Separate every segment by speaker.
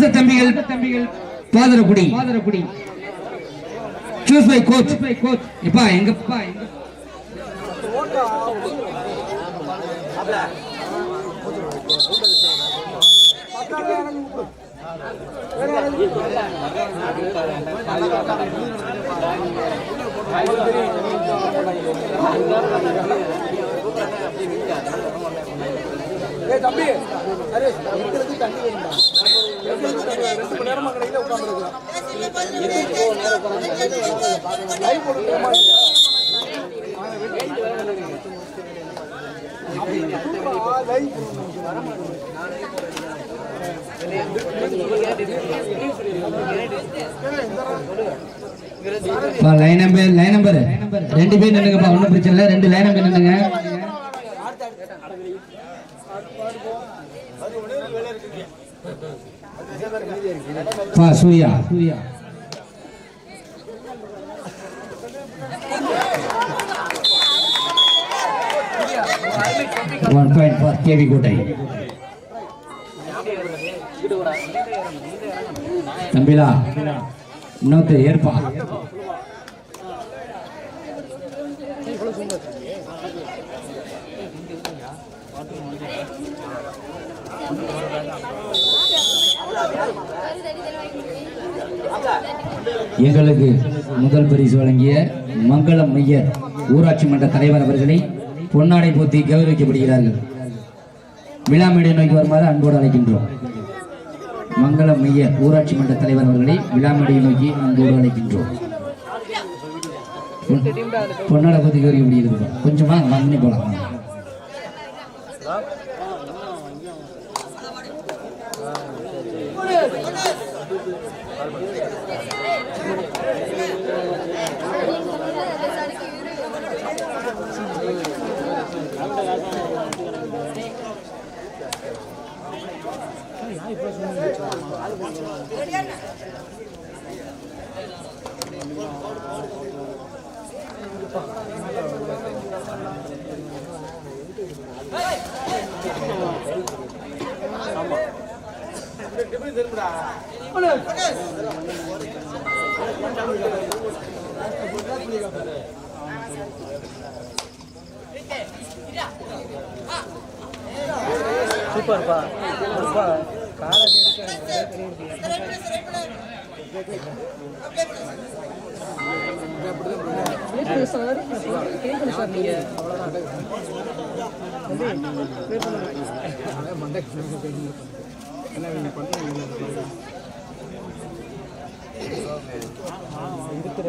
Speaker 1: பாச தம்பிகள் தம்பிகள் பாதரக்குடி. பாதரக்குடி சூஸ் பை கோச் பை கோச் இப்பா எங்கப்பா எங்க
Speaker 2: தம்பி. அரே இருக்கிறதுக்கு தண்ணி
Speaker 1: லைன் நம்பர் லைன் நம்பர் ரெண்டு பேர் நின்னுங்கப்பா ஒன்றும் பிரச்சனை இல்லை. ரெண்டு line number நின்னுங்க Surya Surya. One point for KV கோட்டை தம்பிலா இன்னொருத்தர் ஏற்பா. எங்களுக்கு முதல் பரிசு வழங்கிய மங்களம் மையர் ஊராட்சி மன்ற தலைவர் அவர்களை பொன்னாடை போத்தி கௌரவிக்கப்படுகிறார்கள். விழா மேடை நோக்கி வருமாறு அன்போடு அழைக்கின்றோம். மங்களம் மைய ஊராட்சி மன்ற தலைவர் அவர்களை விழா மேடையை நோக்கி அன்போடு அழைக்கின்றோம். பொன்னாடை போத்தி கௌரவிக்கப்படுகிறது. கொஞ்சம் வாங்க வாங்கி போலாம். you.
Speaker 2: சூப்பர்ப்பா சூப்பர்ப்பா காலேஜ் சார் சார் நீங்க இருக்கிற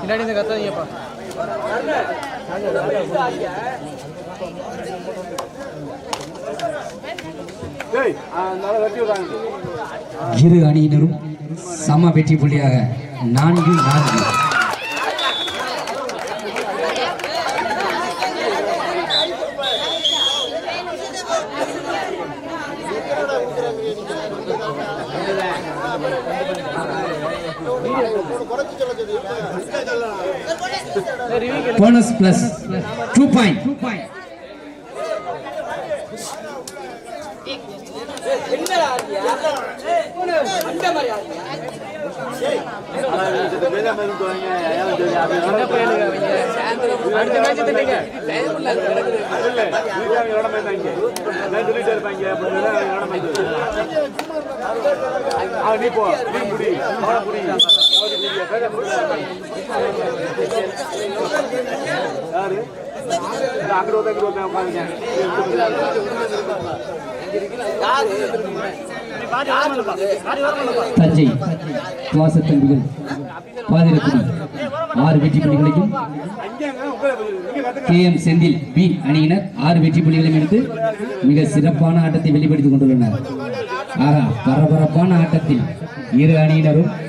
Speaker 2: பின்னாடி இந்த கத்தாதீங்கப்பா
Speaker 1: இரு அணியினரும் சம வெற்றி புள்ளியாக நான்கு நான்கு. போனஸ் பிளஸ் டூ பாயிண்ட்
Speaker 3: நீ போ நீ புடி அவனை புடி யாரு
Speaker 1: தஞ்சை துவாசத்தம்பிகள் பாதிரக்குடி ஆறு வெற்றி புள்ளிகளையும் கே எம் செந்தில் பி அணியினர் ஆறு வெற்றி புள்ளிகளையும் எடுத்து மிக சிறப்பான ஆட்டத்தை வெளிப்படுத்திக் கொண்டுள்ளனர். ஆகா பரபரப்பான ஆட்டத்தில் இரு அணியினரும் கே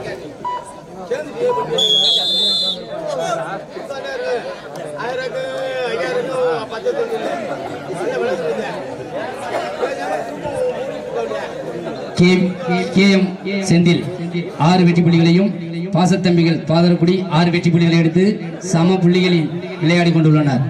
Speaker 1: கே எம் செந்தில் ஆறு வெற்றி புள்ளிகளையும் பாசத்தம்பிகள் பாதரக்குடி ஆறு வெற்றி புள்ளிகளை எடுத்து சம புள்ளிகளில் விளையாடி கொண்டுள்ளனர்.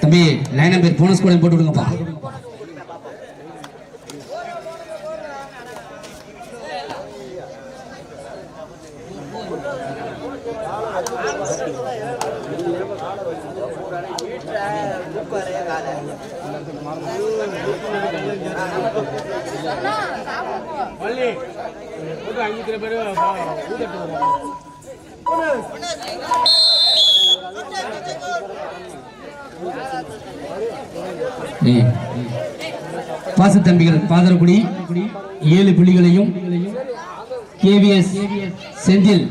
Speaker 1: தம்பி லைன் நம்பர் போனஸ் கூட போட்டு விடுங்கப்பா.
Speaker 3: மல்லி அஞ்சு பேர்
Speaker 1: பாசத்தம்பிகள் பாதரக்குடி ஏழு புள்ளிகளையும் கேவிஎஸ் செந்தில்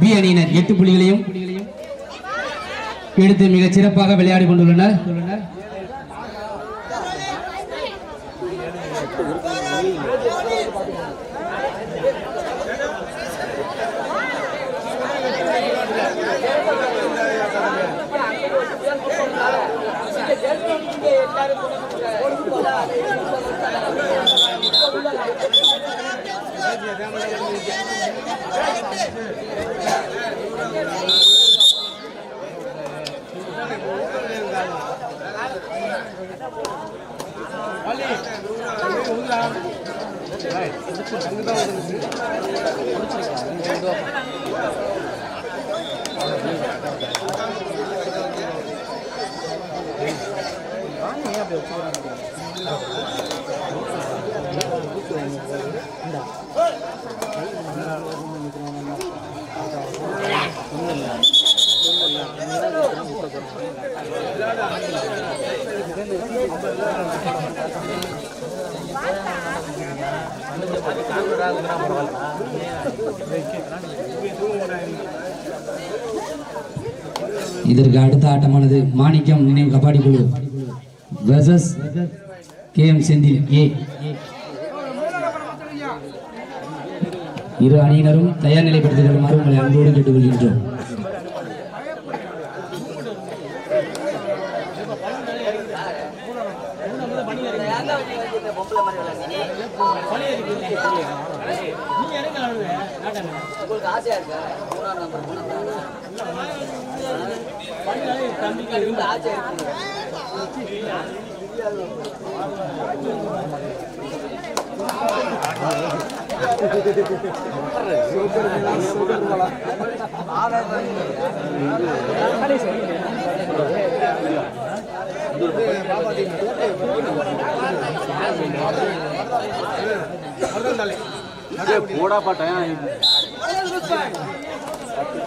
Speaker 1: பி அணியினர் எட்டு புள்ளிகளையும் எடுத்து மிகச் சிறப்பாக விளையாடி கொண்டுள்ளனர். இதற்கு அடுத்த ஆட்டமானது மாணிக்கம் நினைவு கபாடி குழு versus K M Senthil A இரு அணியினரும் தயார் நிலைப்படுத்திக் கொள்ளுமாறு உங்களை அன்போடு கேட்டுக்கொள்கின்றோம்.
Speaker 2: உங்களுக்கு ஆசையா இருக்கா மூணாம் நம்பர் மூணாம் நம்பர்
Speaker 3: போடா பாட்டேன்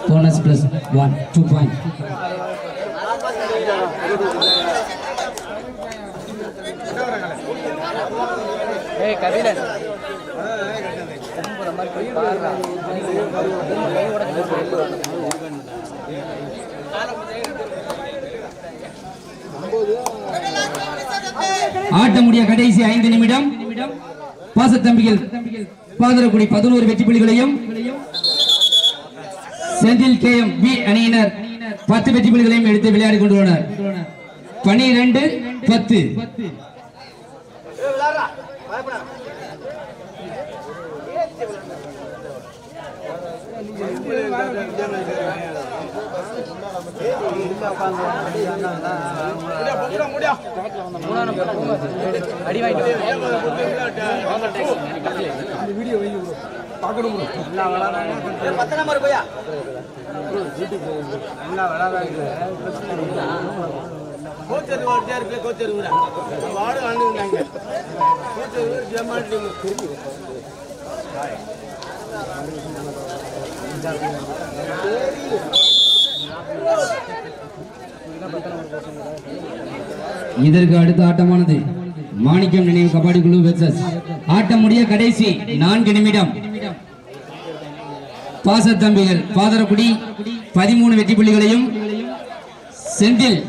Speaker 1: bonus plus one two point
Speaker 2: ஏய் கபிலன்
Speaker 1: ஆட்ட முடிய கடைசி ஐந்து நிமிடம். பாசத்தம்பிகள் பாதரக்குடி பதினோரு வெற்றி புள்ளிகளையும் செந்தில் கே எம் வி அணியினர் பத்து வெற்றி புள்ளிகளையும் எடுத்து விளையாடி கொண்டுள்ளனர். பனிரெண்டு பத்து.
Speaker 2: அடி வாங்கிட்டு வீடியோ பத்து நம்பர் போயா?
Speaker 3: கோச்சர் வாட்டியா இருக்குல்ல கோச்சர் ஊரா? வாடு வாழ்ந்துருந்தாங்க கோச்சர் ஊர் ஜமாட்டிங்க
Speaker 1: இதற்கு அடுத்த ஆட்டமானது மாணிக்கம் நினைவு கபாடி குழு வெர்சஸ் ஆட்டம் முடிய கடைசி நான்கு நிமிடம். பாசத்தம்பிகள் பாதரக்குடி பதிமூணு வெற்றி புள்ளிகளையும் செந்தில்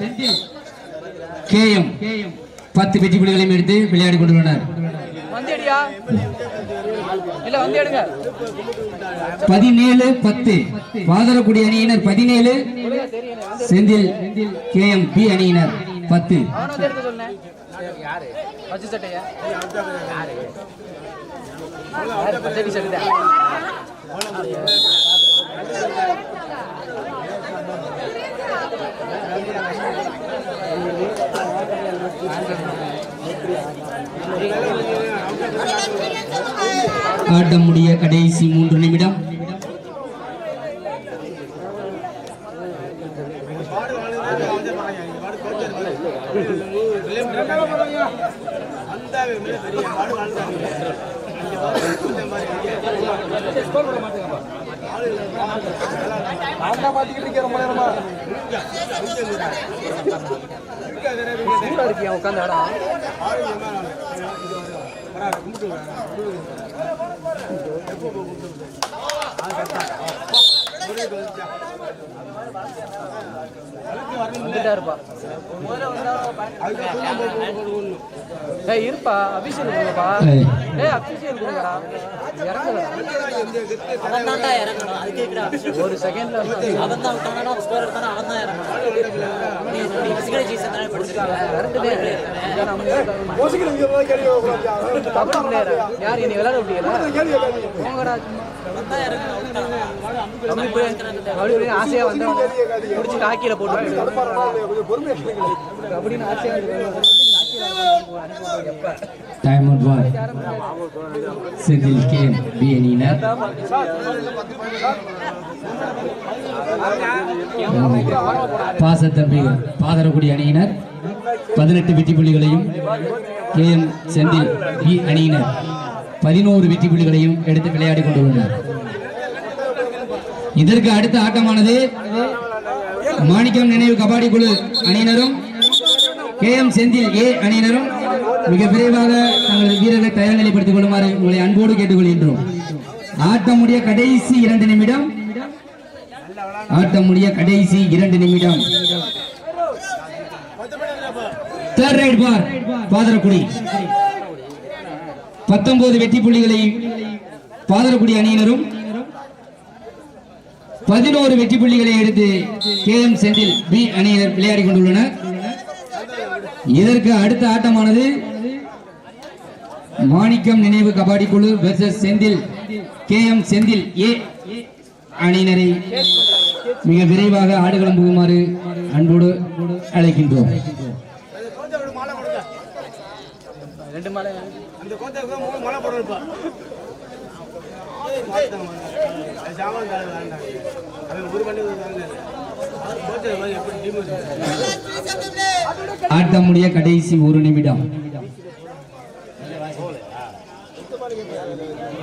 Speaker 1: கே எம் பத்து வெற்றி புள்ளிகளையும் எடுத்து விளையாடி கொண்டுள்ளனர் பதினேழு பத்து. பாதரக்குடி அணியினர் பதினேழு செந்தில் கே எம் பி அணியினர் பத்து.
Speaker 2: சட்டையா. யாரு
Speaker 1: ஆட்டம் முடிய கடைசி மூன்று நிமிடம்.
Speaker 2: நான் தான் பாத்துக்கிட்டு இருக்கேன் ரொம்ப நேரமா சூடா இருக்கியா உட்காந்து இடம் வந்துட்டா இருப்பா ஏய் இருப்பா. அபிஷேக் கொடுங்கப்பா.
Speaker 1: ஏய்.
Speaker 2: ஏய் அபிஷேக் கொடுங்கடா. இறங்கல
Speaker 4: அவன் தான்டா இறங்கணும் அது கேக்குறா
Speaker 2: ஒரு செகண்ட்ல
Speaker 4: அவன் தான் விட்டானா ஸ்கோர் எடுத்தானா அவன் தான் இறங்கணும்.
Speaker 2: யார்
Speaker 4: என்னை
Speaker 2: கபடி பிளேயர் ஆசையா வந்தவங்க பிடிச்சி காக்கியில போட்டு ஆசையா
Speaker 1: டைம் அவுட் பால் செந்தில் பி அணியினர் பாசத்தம்பிகள் பாதரக்குடி அணியினர் பதினெட்டு வெற்றி புள்ளிகளையும் கே எம் செந்தில் பி அணியினர் பதினோரு வெற்றி புள்ளிகளையும் எடுத்து விளையாடி கொண்டுள்ளனர். இதற்கு அடுத்த ஆட்டமானது மாணிக்கம் நினைவு கபாடி குழு அணியினரும் கே எம் செந்தில் ஏ அணியினரும் மிக விரைவாக தங்களது வீரர்களை தயார் நிலைப்படுத்திக் கொள்ளுமாறு உங்களை அன்போடு கேட்டுக்கொள்கின்றோம். ஆட்டம் முடிய கடைசி இரண்டு நிமிடம். ஆட்டம் முடிய கடைசி இரண்டு நிமிடம். Third raid for Patharakudi. பத்தொன்பது வெற்றி புள்ளிகளை பாதரக்குடி அணியினரும் பதினோரு வெற்றி புள்ளிகளை எடுத்து கே எம் செந்தில் பி அணியினர் விளையாடி கொண்டுள்ளனர். இதற்கு அடுத்த ஆட்டமானது மாணிக்கம் நினைவு கபாடி குழு versus Senthil K M Senthil A அணியினரை மிக விரைவாக ஆடுகளம் புகுமாறு அன்போடு அழைக்கின்றோம்.
Speaker 3: அந்த கோச்சருக்கு மாலை கொடுங்க
Speaker 4: ரெண்டு மாலை.
Speaker 3: அந்த கோச்சருக்கு மூணு மாலை போடணும் இப்போ மாத்தாங்க. அது சாமான் காலம் வேண்டாம். அவன் ஒரு மணி வாங்கினாரு கோச்சர் மாதிரி எப்படி டீம்
Speaker 1: ஆட்டம் முடிய கடைசி ஒரு நிமிடம்.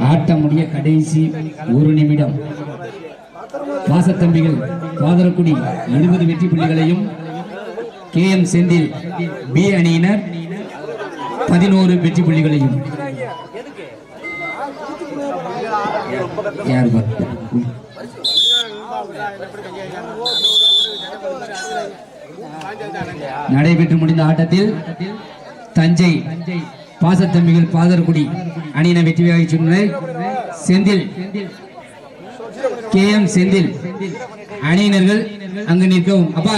Speaker 1: ஆட்டம் முடிய கடைசி ஒரு நிமிடம். வாசத்தம்பிகள் பாதரக்குடி இருபது வெற்றி புள்ளிகளையும் கே எம் செந்தில் பி அணியினர் பதினோரு வெற்றி புள்ளிகளையும். யார் நடைபெற்று முடிந்த ஆட்டத்தில் தஞ்சை பாசத்தம்பிகள் பாதர்குடி அணியின வெற்றியாக சொன்ன செந்தில் கே எம் செந்தில் அணியினர்கள் அங்கு நிற்கவும். அப்பா